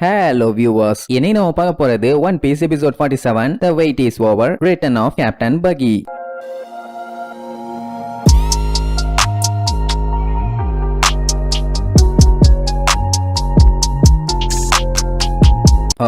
Hello viewers இனி நம்ம பார்க்க போறது one piece episode forty seven the wait is over return of captain Buggy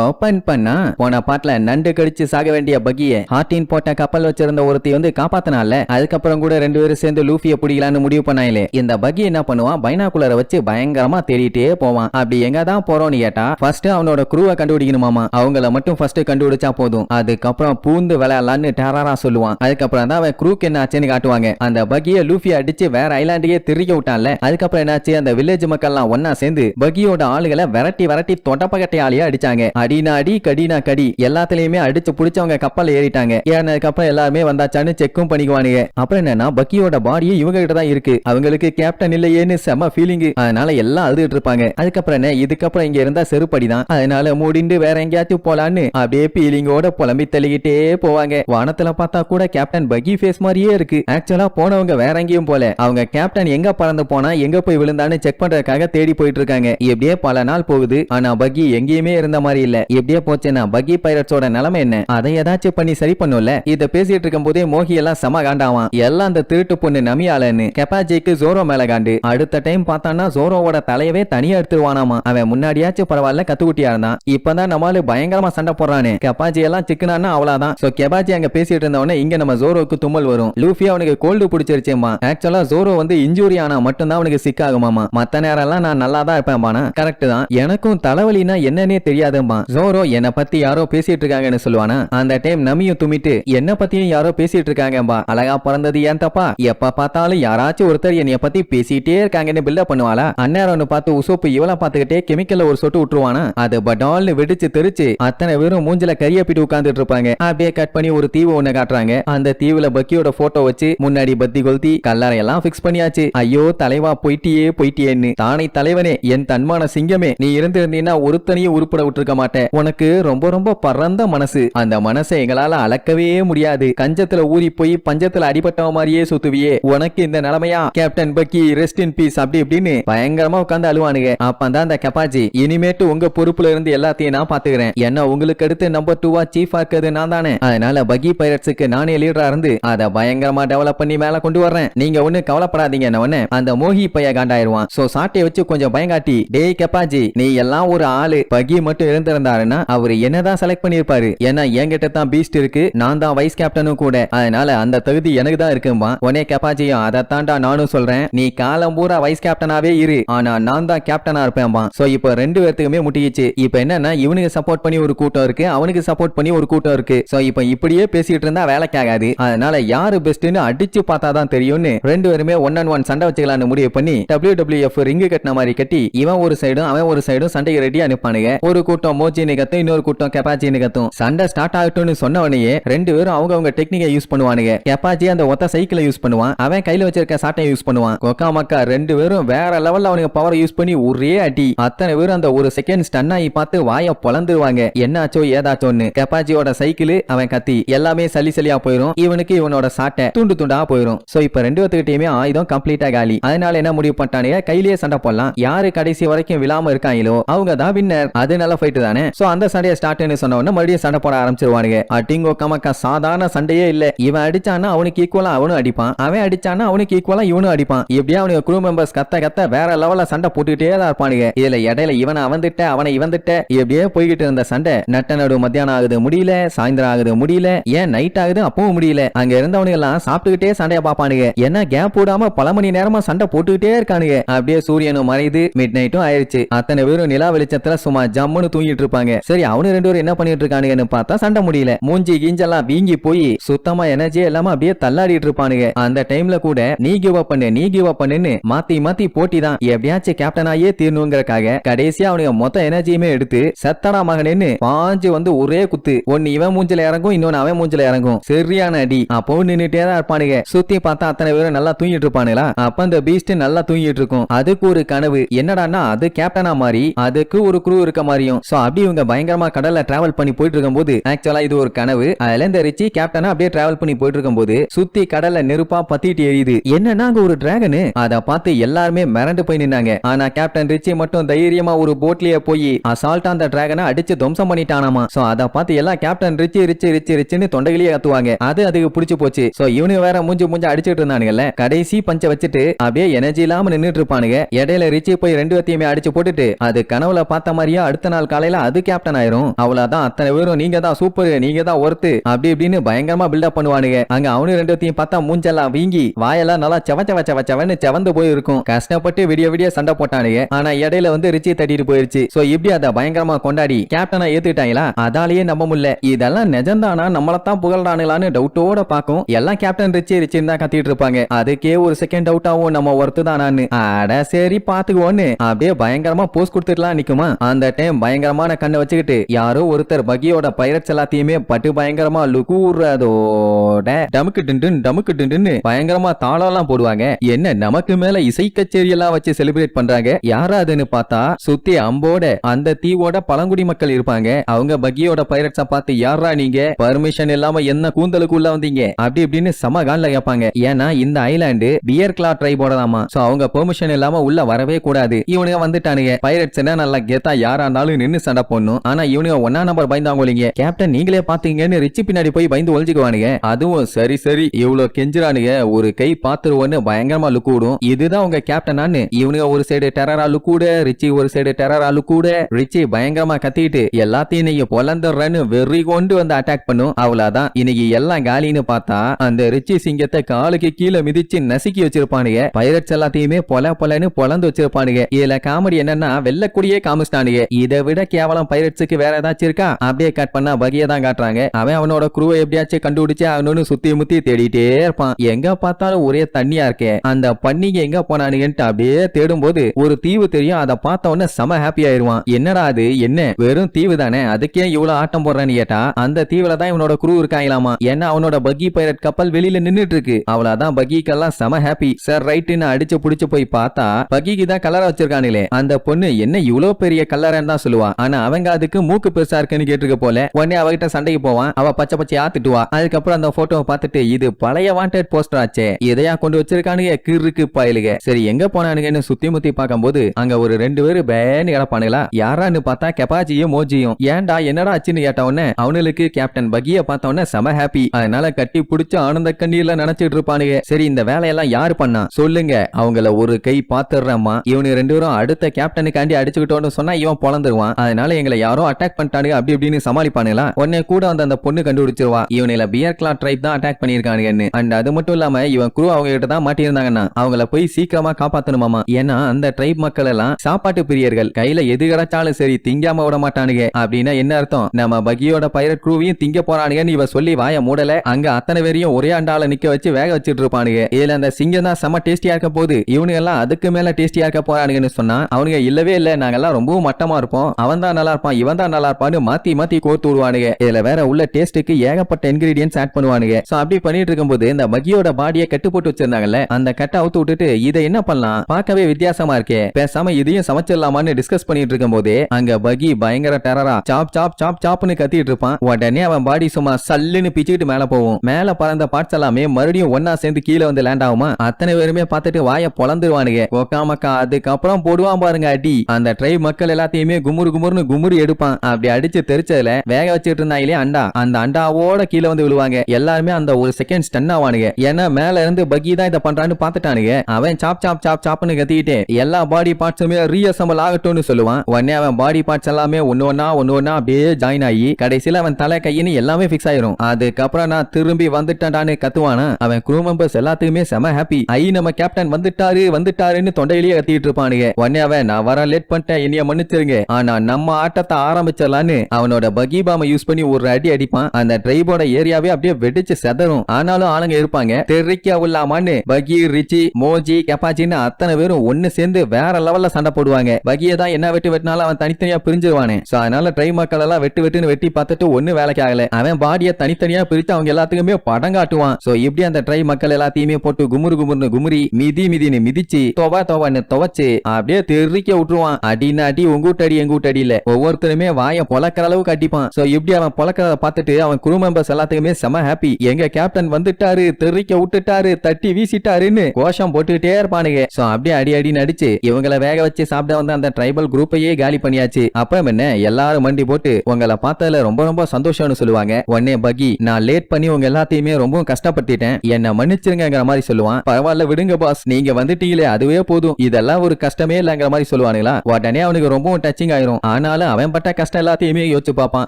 open பண்ணா போன பாட்டுல நண்டு கடிச்சு சாக வேண்டிய பகிய ஹார்டின் போட்ட கப்பல் வச்சிருந்த ஒருத்தி வந்து காப்பாத்தினால அதுக்கப்புறம் கூட ரெண்டு பேரும் சேர்ந்து லூஃபிய பிடிக்கலான்னு முடிவு பண்ணாங்களே இந்த பகி என்ன பண்ணுவான்? பைனாக்குலரை வச்சு பயங்கரமா தேடிட்டே போவான். அப்படி எங்க தான் போறோம்னு கேட்டா ஃபர்ஸ்ட் அவனோட குருவை கண்டுபிடிக்கணுமாமா. அவங்கள மட்டும் ஃபர்ஸ்ட் கண்டுபிடிச்சா போதும். அதுக்கப்புறம் பூந்து விளையாடலான்னு டேரரா சொல்லுவான். அதுக்கப்புறம் தான் அவன் குரூக்கு என்ன ஆச்சுன்னு காட்டுவாங்க. அந்த பகிய லூஃபி அடிச்சு வேற ஐலாண்டுக்கே திருக்க விட்டான்ல. அதுக்கப்புறம் என்னாச்சு? அந்த வில்லேஜ் மக்கள்லாம் ஒன்னா சேர்ந்து பகியோட ஆளுகளை விரட்டி விரட்டி தொட்டப்பகட்டையாலேயே அடிச்சாங்க. அடினா அடி கடினா கடி. எல்லாத்துலயுமே அடிச்சு புடிச்சவங்க கப்பல் ஏறிட்டாங்க. ஏறினதுக்கு அப்புறம் எல்லாருமே வந்தாச்சான்னு செக்கும் பண்ணிக்குவானுங்க. அப்புறம் என்னன்னா பக்கியோட பாடியும் இவங்க கிட்ட தான் இருக்கு. அவங்களுக்கு கேப்டன் இல்லையேன்னு செம ஃபீலிங் அதனால எல்லாம் அழுதுட்டு இருப்பாங்க. அதுக்கப்புறம் என்ன? இதுக்கப்புறம் இங்க இருந்தா செருப்படி தான் அதனால மூடிண்டு வேற எங்கேயாச்சும் போலான்னு அப்படியே ஃபீலிங்கோட புலம்பி தள்ளிக்கிட்டே போவாங்க. வானத்துல பார்த்தா கூட கேப்டன் பகி ஃபேஸ் மாதிரியே இருக்கு. ஆக்சுவலா போனவங்க வேற எங்கேயும் போல. அவங்க கேப்டன் எங்க பறந்து போனா எங்க போய் விழுந்தான்னு செக் பண்றதுக்காக தேடி போயிட்டு இருக்காங்க. இப்படியே பல நாள் போகுது. ஆனா பகி எங்கேயுமே இருந்த மாதிரி இல்ல. இல்ல எப்படியா போச்சுன்னா பகி பைரட்ஸோட நிலைமை என்ன? அதை ஏதாச்சும் பண்ணி சரி பண்ணும்ல? இத பேசிட்டு இருக்கும் போதே மோகி எல்லாம் செம காண்டாவான் எல்லாம் அந்த திருட்டு பொண்ணு நமியாலன்னு கெப்பாஜிக்கு ஜோரோ மேல காண்டு. அடுத்த டைம் பார்த்தான்னா ஜோரோவோட தலையவே தனியா எடுத்துருவானாமா. அவன் முன்னாடியாச்சும் பரவாயில்ல கத்துக்குட்டியா இருந்தான். இப்பதான் நம்மளால பயங்கரமா சண்டை போடுறானு. கெப்பாஜி எல்லாம் சிக்கனானா அவ்வளவுதான். சோ கெபாஜி அங்க பேசிட்டு இருந்தவனே இங்க நம்ம ஜோரோக்கு தும்மல் வரும். லூஃபி அவனுக்கு கோல்டு பிடிச்சிருச்சேமா ஆக்சுவலா ஜோரோ வந்து இன்ஜூரி ஆனா மட்டும்தான் அவனுக்கு சிக்காகுமாமா மத்த நேரம் எல்லாம் நான் நல்லா தான் இருப்பேன் பானா கரெக்ட் தான். எனக்கும் தலைவலினா என்னன்னே தெரியாதுமா ஜோரோ என்ன பத்தி யாரோ பேசிட்டு இருக்காங்கன்னு சொல்லுவானா? அந்த டைம் நமியும் துமிட்டு என்ன பத்தியும் யாரோ பேசிட்டு இருக்காங்கப்பா. அழகா பிறந்தது ஏன் தப்பா? எப்ப பார்த்தாலும் யாராச்சும் ஒருத்தர் என்னைய பத்தி பேசிட்டே இருக்காங்கன்னு பில்டப் பண்ணுவாளா? அந்நேரம்னு பார்த்து உசோப்பு இவளை பார்த்துக்கிட்டே கெமிக்கல்ல ஒரு சொட்டு விட்டுருவானா? அது படால்னு வெடிச்சு தெரிச்சு அத்தனை பேரும் மூஞ்சில கரியப்பிட்டு உட்கார்ந்துட்டு இருப்பாங்க. அப்படியே கட் பண்ணி ஒரு தீவு ஒண்ணு காட்டுறாங்க. அந்த தீவுல பக்கியோட போட்டோ வச்சு முன்னாடி பத்தி கொளுத்தி கல்லறை எல்லாம் பிக்ஸ் பண்ணியாச்சு. ஐயோ தலைவா போயிட்டியே போயிட்டியேன்னு. தானை தலைவனே என் தன்மான சிங்கமே. நீ இருந்திருந்தீங்கன்னா ஒருத்தனையும் உருப்பட விட்டுருக்க மாட்டேன். உனக்கு ரொம்ப ரொம்ப பறந்த மனசு. அந்த மனசை எங்களால அளக்கவே முடியாது. கஞ்சத்துல ஊறி போய் பஞ்சத்துல அடிபட்ட மாதிரியே சுத்துவியே. உனக்கு இந்த நிலைமையா? கேப்டன் பக்கி ரெஸ்ட் இன் பீஸ் அப்படி இப்படின்னு பயங்கரமா உட்கார்ந்து அழுவானுங்க. அப்பதான் அந்த கெப்பாஜி இனிமேட்டு உங்க பொறுப்புல இருந்து எல்லாத்தையும் நான் பாத்துக்கிறேன். என்ன உங்களுக்கு அடுத்து நம்பர் டூவா சீஃப் இருக்கிறது நான் தானே? அதனால பகி பைரட்ஸுக்கு நானே லீடரா இருந்து அதை பயங்கரமா டெவலப் பண்ணி மேல கொண்டு வர்றேன். நீங்க ஒண்ணு கவலைப்படாதீங்க என்ன அந்த மோகி பைய காண்டாயிருவான். சோ சாட்டையை வச்சு கொஞ்சம் பயங்காட்டி டேய் கெப்பாஜி நீ எல்லாம் ஒரு ஆளு. பகி மட்டும் இருந்த இருந்திருந்தாருன்னா அவர் என்னதான் செலக்ட் பண்ணிருப்பாரு ஏன்னா என்கிட்ட தான் பீஸ்ட் இருக்கு. நான் தான் வைஸ் கேப்டனும் கூட. அதனால அந்த தகுதி எனக்கு தான் இருக்கும்பா. உனே கப்பாஜியும் அதை தாண்டா நானும் சொல்றேன். நீ காலம் பூரா வைஸ் கேப்டனாவே இரு. ஆனா நான் தான் கேப்டனா இருப்பேன்பா. சோ இப்போ ரெண்டு பேர்த்துக்குமே முட்டிக்கிச்சு. இப்போ என்னன்னா இவனுக்கு சப்போர்ட் பண்ணி ஒரு கூட்டம் இருக்கு. அவனுக்கு சப்போர்ட் பண்ணி ஒரு கூட்டம் இருக்கு. சோ இப்போ இப்படியே பேசிட்டு இருந்தா வேலைக்கு ஆகாது. அதனால யாரு பெஸ்ட்னு அடிச்சு பார்த்தா தான் தெரியும்னு ரெண்டு பேருமே ஒன் அண்ட் ஒன் சண்டை வச்சுக்கலாம்னு முடிவு பண்ணி டபிள்யூ டபிள்யூஎஃப் ரிங்கு கட்டின மாதிரி கட்டி இவன் ஒரு சைடும் அவன் ஒரு சைடும் சண்டைக்கு ரெடி அனுப்பானுங்க ஒரு கூட்டம் மோஜின்னு கத்தும் இன்னொரு கூட்டம் கெப்பாச்சின்னு கத்தும் சண்டை ஸ்டார்ட் ஆகட்டும்னு சொன்னவனையே ரெண்டு பேரும் அவங்க அவங்க டெக்னிக்கை யூஸ் பண்ணுவானுங்க. கெப்பாஜி அந்த ஒத்த சைக்கிளை யூஸ் பண்ணுவான். அவன் கையில வச்சிருக்க சாட்டை யூஸ் பண்ணுவான். கொக்கா மக்கா ரெண்டு பேரும் வேற லெவல்ல அவனுக்கு பவர் யூஸ் பண்ணி ஒரே அடி. அத்தனை பேரும் அந்த ஒரு செகண்ட் ஸ்டன் ஆகி பார்த்து வாய பொளந்துருவாங்க என்னாச்சோ ஏதாச்சோன்னு. கெப்பாச்சியோட சைக்கிள் அவன் கத்தி. எல்லாமே சளி சளியா போயிரும். இவனுக்கு இவனோட சாட்டை துண்டு துண்டா போயிரும். சோ இப்ப ரெண்டு பேத்துக்கிட்டயுமே ஆயுதம் கம்ப்ளீட்டா காலி. அதனால என்ன முடிவு பண்ணிட்டானுங்க? கையிலேயே சண்டை போடலாம். யாரு கடைசி வரைக்கும் விழாம இருக்காங்களோ அவங்க தான் வின்னர் அது நல்ல ஃபைட் தான். சோ அந்த சண்டையை ஸ்டார்ட்னு சொன்ன உடனே மறுபடியும் சண்டை போட ஆரம்பிச்சிருவானுங்க. அட்டிங்கோ கமக்கா சாதாரண சண்டையே இல்ல. இவன் அடிச்சானா அவனுக்கு ஈக்குவலா அவனும் அடிப்பான். அவன் அடிச்சானா அவனுக்கு ஈக்குவலா இவனும் அடிப்பான். இப்படியே அவனுக்கு குரூ மெம்பர்ஸ் கத்த கத்த வேற லெவல்ல சண்டை போட்டுக்கிட்டே தான் இருப்பானுங்க. இதுல இடையில இவனை அவந்துட்ட அவனை இவந்துட்ட இப்படியே போய்கிட்டு இருந்த சண்டை. நட்ட நடு மத்தியானம் ஆகுது முடியல. சாயந்தரம் ஆகுது முடியல. ஏன் நைட் ஆகுது அப்பவும் முடியல. அங்க இருந்தவனுங்க எல்லாம் சாப்பிட்டுக்கிட்டே சண்டைய பாப்பானுங்க என்ன கேப் விடாம பல மணி நேரமா சண்டை போட்டுக்கிட்டே இருக்கானுங்க. அப்படியே சூரியனும் மறையுது மிட் நைட்டும் ஆயிருச்சு. அத்தனை பேரும் நிலா வெளிச்சத்துல சும்மா ஜம்முன்னு தூங்கிட்டு இருப்பாங்க சரி அவனு ரெண்டு பேரும் என்ன பண்ணிட்டு இருக்கானுங்கன்னு பார்த்தா சண்டை முடியல. மூஞ்சி கீஞ்செல்லாம் வீங்கி போய் சுத்தமா எனர்ஜியே இல்லாம அப்படியே தள்ளாடிட்டு இருப்பானுங்க அந்த டைம்ல கூட நீ கிவ் அப் பண்ணு நீ கிவ் அப் பண்ணுன்னு மாத்தி மாத்தி போட்டி தான் எப்படியாச்சும் கேப்டனாயே தீரணுங்கிறக்காக கடைசியா அவனுக்கு மொத்த எனர்ஜியுமே எடுத்து சத்தடா மகனேன்னு பாஞ்சு வந்து ஒரே குத்து. ஒன்னு இவன் மூஞ்சில இறங்கும் இன்னொன்னு அவன் மூஞ்சில இறங்கும். சரியான அடி. அப்போ நின்னுட்டே தான் இருப்பானுங்க சுத்தி பார்த்தா அத்தனை பேரும் நல்லா தூங்கிட்டு இருப்பானுங்களா அப்ப அந்த பீஸ்ட் நல்லா தூங்கிட்டு இருக்கும். அதுக்கு ஒரு கனவு. என்னடான்னா அது கேப்டனா மாறி அதுக்கு ஒரு குரூ இருக்க மாதிரியும் சோ அப்படி இவங்க பயங்கரமா கடல்ல டிராவல் பண்ணி போயிட்டு இருக்கும்போது ஆக்சுவலா இது ஒரு கனவு. அதுல இந்த ரிச்சி கேப்டனா அப்படியே டிராவல் பண்ணி போயிட்டு இருக்கும்போது சுத்தி கடல்ல நெருப்பா பத்திட்டு எரியுது. என்னன்னா அங்க ஒரு டிராகனு அத பார்த்து எல்லாருமே மிரண்டு போய் நின்னாங்க. ஆனா கேப்டன் ரிச்சி மட்டும் தைரியமா ஒரு போட்லயே போய் அசால்ட்டா அந்த டிராகனை அடிச்சு துவம்சம் பண்ணிட்டானாமா. சோ அத பார்த்து எல்லாம் கேப்டன் ரிச்சி ரிச்சி ரிச்சி ரிச்சின்னு தொண்டைகளே கத்துவாங்க. அது அதுக்கு பிடிச்சு போச்சு. சோ இவனு வேற மூஞ்சி மூஞ்சி அடிச்சுட்டு இருந்தானுங்கல்ல. கடைசி பஞ்ச வச்சுட்டு அப்படியே எனர்ஜி இல்லாம நின்னுட்டு இருப்பானுங்க. இடையில ரிச்சி போய் ரெண்டு வத்தியுமே அடிச்சு போட்டுட்டு அது கனவுல பார்த்த மாதிரியே அடுத்த நாள் காலையில அது கேப்டன் ஆயிரும். அவ்வளவுதான். அத்தனை பேரும் நீங்க தான் சூப்பர் நீங்க தான் ஒர்த்து அப்படி இப்படின்னு பயங்கரமா பில்டப் பண்ணுவானுங்க. அங்க அவனு ரெண்டுத்தையும் பார்த்தா மூஞ்செல்லாம் வீங்கி வாயெல்லாம் நல்லா செவ செவ செவ செவன்னு செவந்து போயிருக்கும். கஷ்டப்பட்டு விடிய விடிய சண்டை போட்டானுங்க. ஆனா இடையில வந்து ரிச்சி தட்டிட்டு போயிருச்சு. சோ இப்படி அதை பயங்கரமா கொண்டாடி கேப்டனா ஏத்துக்கிட்டாங்களா? அதாலேயே நம்ப முடியல. இதெல்லாம் நிஜம்தானா? நம்மளத்தான் புகழ்றானுங்களான்னு டவுட்டோட பாக்கும் எல்லாம் கேப்டன் ரிச்சி ரிச்சின்னு தான் கத்திட்டு இருப்பாங்க. அதுக்கே ஒரு செகண்ட் டவுட் ஆகும். நம்ம ஒர்த்து தானான்னு. அட சரி பாத்துக்குவோன்னு அப்படியே பயங்கரமா போஸ்ட் கொடுத்துட்டுலாம் நிக்குமா? அந்த டைம் பயங்கரமான கண்ணை வச்சுக்கிட்டு யாரோ ஒருத்தர் பகியோட பைரட்ஸ் எல்லாத்தையுமே பட்டு பயங்கரமா லுகூறதோட டமுக்கு டிண்டுன்னு டமுக்கு டிண்டுன்னு பயங்கரமா தாளம்லாம் போடுவாங்க. என்ன நமக்கு மேல இசை கச்சேரி எல்லாம் வச்சு செலிப்ரேட் பண்றாங்க? யாராதுன்னு பார்த்தா சுத்தி அம்போட அந்த தீவோட பழங்குடி மக்கள் இருப்பாங்க. அவங்க பகியோட பைரட்ஸ பார்த்து யாரா நீங்க? பர்மிஷன் இல்லாம என்ன கூந்தலுக்குள்ள வந்தீங்க? அப்படி இப்படின்னு சம கான்ல கேட்பாங்க. ஏன்னா இந்த ஐலாண்டு பியர் கிளா ட்ரைபோட தாமா சோ அவங்க பெர்மிஷன் இல்லாம உள்ள வரவே கூடாது. இவனுங்க வந்துட்டானுங்க. பைரட்ஸ் என்ன நல்லா கெத்தா யாரா இருந்தாலும் நின்னு சண்டை பொண்ணு. ஆனா இவனுங்க ஒன்னா நம்பர் பயந்தாங்க கேப்டன் நீங்களே பாத்தீங்கன்னு ரிச்சி பின்னாடி போய் பயந்து ஒழிஞ்சுக்குவானுங்க அதுவும் சரி சரி. இவ்வளவு கெஞ்சுறானுங்க. ஒரு கை பாத்துருவோன்னு பயங்கரமா லுக் விடும் இதுதான் உங்க கேப்டனான்னு இவனுங்க ஒரு சைடு டெரரா லுக் கூட ரிச்சி ஒரு சைடு டெரரா லுக் கூட ரிச்சி பயங்கரமா கத்திட்டு எல்லாத்தையும் நீங்க பொலந்துடுறன்னு வெறி கொண்டு வந்து அட்டாக் பண்ணும். அவ்வளவுதான். இன்னைக்கு எல்லாம் காலின்னு பார்த்தா அந்த ரிச்சி சிங்கத்தை காலுக்கு கீழே மிதிச்சு நசுக்கி வச்சிருப்பானுங்க. பைரட்ஸ் எல்லாத்தையுமே பொல பொலன்னு பொலந்து வச்சிருப்பானுங்க. இதுல காமெடி என்னன்னா வெள்ளக்கூடியே காமிச்சிட்டானுங்க. இதை விட கேவலம் பைரட்ஸுக்கு வேற ஏதாச்சும் இருக்கா? அப்படியே கட் பண்ணா பகிய தான் காட்டுறாங்க. அவன் அவனோட குருவை எப்படியாச்சும் கண்டுபிடிச்சு அவனு சுத்தி முத்தி தேடிட்டே இருப்பான். எங்க பார்த்தாலும் ஒரே தண்ணியா இருக்கே. அந்த பண்ணிக்கு எங்க போனானுங்கன்ட்டு அப்படியே தேடும் போது ஒரு தீவு தெரியும். அதை பார்த்த உடனே செம ஹாப்பி ஆயிருவான். என்னடா அது? என்ன? வெறும் தீவு தானே? அதுக்கே இவ்வளவு ஆட்டம் போடுறான்னு கேட்டா அந்த தீவுல தான் இவனோட குரு இருக்காங்களாமா? ஏன்னா அவனோட பக்கி பைரட் கப்பல் வெளியில நின்னுட்டு இருக்கு. அவ்வளவுதான் பக்கிக்கெல்லாம் செம ஹாப்பி சார் ரைட்டுன்னு அடிச்சு புடிச்சு போய் பார்த்தா பக்கிக்கு தான் கலரா வச்சிருக்கானுங்களே. அந்த பொண்ணு என்ன இவ்வளவு பெரிய கலரன்னு தான் சொல்லுவா. ஆனா அவங்க அதுக்கு மூக்கு பெருசா இருக்குன்னு கேட்டிருக்க போல உடனே அவகிட்ட சண்டைக்கு போவான் அவ பச்சை பச்சையா திட்டுவா. அதுக்கப்புறம் அந்த போட்டோவை பார்த்துட்டு இது பழைய வாண்டட் போஸ்டர் ஆச்சே இதையா கொண்டு வச்சிருக்கானுங்க கிறுக்கு பயலுக. சரி எங்க போனானுங்கன்னு சுத்தி முத்தி பார்க்கும்போது அங்க ஒரு ரெண்டு பேரும் பேன்னு கிடப்பானுங்களா? யாரான்னு பார்த்தா கெப்பாச்சியும் மோஜியும். ஏன்டா என்னடா ஆச்சுன்னு கேட்ட உடனே அவனுக்கு கேப்டன் பகிய பார்த்த உடனே செம ஹாப்பி அதனால கட்டி பிடிச்ச ஆனந்த கண்ணீர்ல நினைச்சிட்டு இருப்பானுங்க. சரி இந்த வேலையெல்லாம் யாரு பண்ணா? சொல்லுங்க அவங்கள ஒரு கை பாத்துடுறேம்மா இவனு ரெண்டு பேரும் அடுத்த கேப்டனுக்காண்டி அடிச்சுக்கிட்டோன்னு சொன்னா இவன் பொழந்துருவான். அதனால எங்களை யாரோ அட்டாக் பண்ணிட்டானுங்க அப்படி இப்படின்னு சமாளிப்பானுங்களா? உடனே கூட வந்து அந்த பொண்ணு கண்டுபிடிச்சிருவா. இவனில பியர் கிளா ட்ரைப் தான் அட்டாக் பண்ணிருக்கானுங்கன்னு அண்ட் அது மட்டும் இல்லாம இவன் குரு அவங்க கிட்ட தான் மாட்டியிருந்தாங்கன்னா அவங்கள போய் சீக்கிரமா காப்பாத்தணுமாமா? ஏன்னா அந்த ட்ரைப் மக்கள் எல்லாம் சாப்பாட்டு பிரியர்கள். கையில எது கிடைச்சாலும் சரி திங்காம விட மாட்டானுங்க. அப்படின்னா என்ன அர்த்தம்? நம்ம பகியோட பைரட் குரூவையும் திங்க போறானுங்கன்னு இவ சொல்லி வாய மூடல அங்க அத்தனை பேரையும் ஒரே அண்டால நிக்க வச்சு வேக வச்சிட்டு இருப்பானுங்க. இதுல அந்த சிங்கம் தான் செம டேஸ்டியா இருக்க போகுது. இவனுங்க எல்லாம் அதுக்கு மேல டேஸ்டியா இருக்க போறானுங்கன்னு சொன்னா அவனுங்க இல்லவே இல்ல. நாங்கெல்லாம் ரொம்பவும் மட்டமா இருப்போம். அவன் தான் தான் நல்லா இருப்பான் இவன் தான் நல்லா இருப்பான்னு மாத்தி மாத்தி கோர்த்து விடுவானுங்க. இதுல வேற உள்ள டேஸ்ட்டுக்கு ஏகப்பட்ட இன்கிரீடியன்ஸ் ஆட் பண்ணுவானுங்க. சோ அப்படி பண்ணிட்டு இருக்கும்போது இந்த மகியோட பாடியை கட்டு போட்டு வச்சிருந்தாங்கல்ல அந்த கட்டை அவுத்து விட்டுட்டு இதை என்ன பண்ணலாம்? பார்க்கவே வித்தியாசமா இருக்கே. பேசாம இதையும் சமைச்சிடலாமான்னு டிஸ்கஸ் பண்ணிட்டு இருக்கும்போது அங்க பகி பயங்கர டெரரா சாப் சாப் சாப் சாப்னு கத்திட்டு இருப்பான். உடனே அவன் பாடி சும்மா சல்லுன்னு பிச்சுக்கிட்டு மேல போவோம் மேல பறந்த பார்ட்ஸ் எல்லாமே மறுபடியும் ஒன்னா சேர்ந்து கீழே வந்து லேண்ட் ஆகுமா? அத்தனை பேருமே பார்த்துட்டு வாய பொழந்துருவானுங்க ஒக்காமக்கா அதுக்கப்புறம் போடுவான் பாருங்க அடி. அந்த ட்ரைப் மக்கள் எல்லாத்தையுமே குமுறு குமுறுன்னு குமுறு எடுப்பான். அப்படி அடிச்சு தெரிச்சதுல வேக வச்சுட்டு இருந்தாங்களே அண்டா. அந்த அண்டாவோட கீழே வந்து விழுவாங்க. எல்லாருமே அந்த ஒரு செகண்ட் ஸ்டன் ஆவானுங்க. ஏன்னா மேல இருந்து பகி தான் இதை பண்றான்னு பாத்துட்டானுங்க அவன் சாப் சாப் சாப் சாப்னு கத்திக்கிட்டு எல்லா பாடி பார்ட்ஸுமே ரீஅசம்பிள் ஆகட்டும்னு சொல்லுவான். உடனே அவன் பாடி பார்ட்ஸ் எல்லாமே ஒன்னு ஒன்னா ஒன்னு ஒன்னா அப்படியே ஜாயின் ஆகி கடைசியில அவன் தலை கையின்னு எல்லாமே ஃபிக்ஸ் ஆயிரும். அதுக்கப்புறம் நான் திரும்பி வந்துட்டேன்டான்னு கத்துவானா? அவன் குரூ மெம்பர்ஸ் எல்லாத்துக்குமே செம ஹாப்பி ஐ நம்ம கேப்டன் வந்துட்டாரு வந்துட்டாருன்னு தொண்டையிலேயே கத்திட்டு இருப்பானுங்க. உடனே அவன் நான் வர லேட் பண்ணிட்டேன் என்னைய மன்னிச்சிருங்க. ஆனா நம்ம ஆட்டத்தை ஆரம்பிச்சிடலான்னு அவனோட பகி பாம யூஸ் பண்ணி ஒரு அடி அடிப்பான். அந்த ட்ரைபோட ஏரியாவே அப்படியே வெடிச்சு செதறும். ஆனாலும் ஆளுங்க இருப்பாங்க. தெரிக்க உள்ளாமான்னு பகி ரிச்சி மோஜி கெப்பாச்சின்னு அத்தனை பேரும் ஒன்னு சேர்ந்து வேற லெவல்ல சண்டை போடுவாங்க. பகியை தான் என்ன வெட்டு வெட்டினாலும் அவன் தனித்தனியா பிரிஞ்சிருவானே. சோ அதனால ட்ரை மக்கள் எல்லாம் வெட்டு வெட்டுன்னு வெட்டி பார்த்துட்டு ஒண்ணு வேலைக்கு ஆகல. அவன் பாடியை தனித்தனியா பிரித்து அவங்க எல்லாத்துக்குமே படம் காட்டுவான். சோ இப்படி அந்த ட்ரை மக்கள் எல்லாத்தையுமே போட்டு குமுறு குமுறுன்னு குமுறி மிதி மிதின்னு மிதிச்சு தொவ தொவன்னு துவச்சு அப்படியே தெரிக்க விட்டுருவான். அடின்னு அடி உங்கூட்டடி அடி இல்ல ஒவ்வொருத்தருமே வாயை பொழக்கிற அளவுக்கு அடிப்பான். சோ இப்படி அவன் பொழக்கிறத பார்த்துட்டு அவன் குரூ மெம்பர்ஸ் எல்லாத்துக்குமே செம ஹாப்பி எங்க கேப்டன் வந்துட்டாரு தெறிக்க விட்டுட்டாரு தட்டி வீசிட்டாருன்னு கோஷம் போட்டுக்கிட்டே இருப்பானுங்க. சோ அப்படியே அடி அடி நடிச்சு இவங்கள வேக வச்சு சாப்பிட வந்த அந்த ட்ரைபல் குரூப்பையே காலி பண்ணியாச்சு. அப்புறம் என்ன? எல்லாரும் மண்டி போட்டு உங்களை பார்த்ததுல ரொம்ப ரொம்ப சந்தோஷம்னு சொல்லுவாங்க. உடனே பகி நான் லேட் பண்ணி உங்க எல்லாத்தையுமே ரொம்ப கஷ்டப்படுத்திட்டேன். என்ன மன்னிச்சிருங்கிற மாதிரி சொல்லுவான். பரவாயில்ல விடுங்க பாஸ் நீங்க வந்துட்டீங்களே அதுவே போதும். இதெல்லாம் ஒரு கஷ்டமே இல்லங்கிற மாதிரி சொல்லுவானுங்களா? உடனே அவனுக்கு ரொம்பவும் டச்சிங் ஆயிரும். ஆனாலும் அவன் பட்ட கஷ்டம் எல்லாத்தையுமே யோசிச்சு பார்ப்பான்.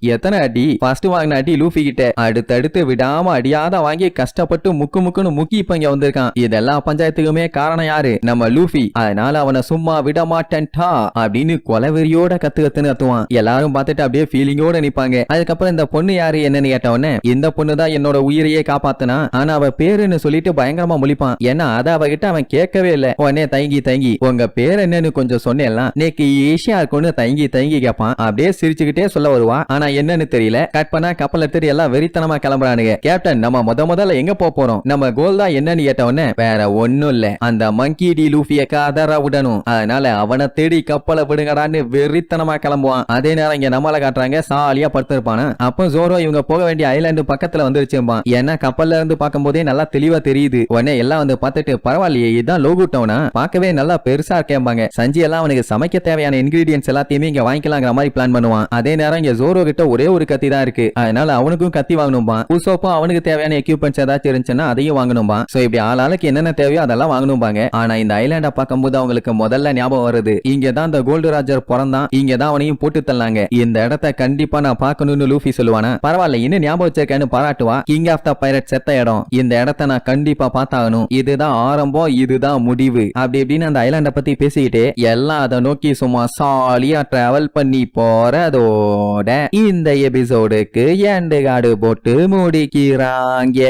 எத்தனை அடி? ஃபர்ஸ்ட் வாங்கின அடி லூஃபி கிட்ட. அடுத்தடுத்து விடாம அடியாத வாங்கி கஷ்டப்பட்டு முக்கு முக்குன்னு முக்கி இப்ப இங்க வந்திருக்கான். இதெல்லாம் பஞ்சாயத்துக்குமே காரணம் யாரு? நம்ம லூஃபி. அதனால அவனை சும்மா விட மாட்டேன்டா அப்படின்னு கொலவெறியோட கத்து கத்துன்னு கத்துவான் எல்லாரும் பார்த்துட்டு அப்படியே ஃபீலிங்கோட நிப்பாங்க. அதுக்கப்புறம் இந்த பொண்ணு யாரு என்னன்னு கேட்ட உடனே இந்த பொண்ணு தான் என்னோட உயிரையே காப்பாத்துனா. ஆனா அவ பேருன்னு சொல்லிட்டு பயங்கரமா முழிப்பான். ஏன்னா அத அவகிட்ட அவன் கேட்கவே இல்ல. உடனே தயங்கி தயங்கி உங்க பேர் என்னன்னு கொஞ்சம் சொன்னேன்லாம் நேக்கு ஈஸியா இருக்கும்னு தயங்கி தயங்கி கேட்பான் அப்படியே சிரிச்சுக்கிட்டே சொல்ல வருவான். ஆனா என்னன்னு தெரியல. கட் பண்ணா கப்பல் எடுத்துட்டு எல்லாம் வெறித்தனமா கிளம்புறானுங்க. கேப்டன் நம்ம முத முதல்ல எங்க போக போறோம்? நம்ம கோல் தான் என்னன்னு கேட்ட உடனே வேற ஒண்ணும் இல்ல. அந்த மங்கி டி லூஃபிய காதர விடணும். அதனால அவனை தேடி கப்பலை விடுங்கடான்னு வெறித்தனமா கிளம்புவான். அதே நேரம் இங்க நம்மள காட்டுறாங்க. சாலியா படுத்திருப்பானு. அப்போ ஜோரோ இவங்க போக வேண்டிய ஐலாண்டு பக்கத்துல வந்துருச்சுப்பான் ஏன்னா கப்பல்ல இருந்து பார்க்கும்போதே நல்லா தெளிவா தெரியுது. உடனே எல்லாம் வந்து பார்த்துட்டு பரவாயில்லையே இதுதான் லோகு டவுனா பார்க்கவே நல்லா பெருசா இருக்கேம்பாங்க சஞ்சி எல்லாம் அவனுக்கு சமைக்க தேவையான இன்கிரீடியன்ஸ் எல்லாத்தையுமே இங்க வாங்கிக்கலாம் வாங்கிக்கலாங்கிற மாதிரி பிளான் பண்ணுவான். அதே நேரம் இங்க ஜோரோ கிட்ட ஒரே ஒரு கத்தி தான் இருக்கு. அதனால அவனுக்கும் கத்தி வாங்கணும்பா உசோப்பும் அவனுக்கு தேவையான எக்யூப்மெண்ட்ஸ் ஏதாச்சும் இருந்துச்சுன்னா அதையும் வாங்கணும்பா சோ இப்படி ஆளாளுக்கு என்னென்ன தேவையோ அதெல்லாம் வாங்கணும்பாங்க. ஆனா இந்த ஐலாண்ட பார்க்கும்போது அவங்களுக்கு முதல்ல ஞாபகம் வருது. இங்க தான் இந்த கோல்டு ராஜர் பிறந்தான். இங்க தான் அவனையும் போட்டு தள்ளாங்க. இந்த இடத்த கண்டிப்பா நான் பார்க்கணும்னு லூஃபி சொல்லுவானா? பரவாயில்ல இன்னும் ஞாபகம் வச்சிருக்கேன்னு பாராட்டுவா. கிங் ஆஃப் த பைரட் செத்த இடம். இந்த இடத்த நான் கண்டிப்பா பார்த்தாகணும். இதுதான் ஆரம்பம் இதுதான் முடிவு. அப்படி இப்படின்னு அந்த ஐலாண்ட பத்தி பேசிக்கிட்டே எல்லாம் அதை நோக்கி சும்மா சாலியா டிராவல் பண்ணி போறதோட இந்த எபிசோடுக்கு எண்டு காடு போட்டு முடிக்கிறாங்க.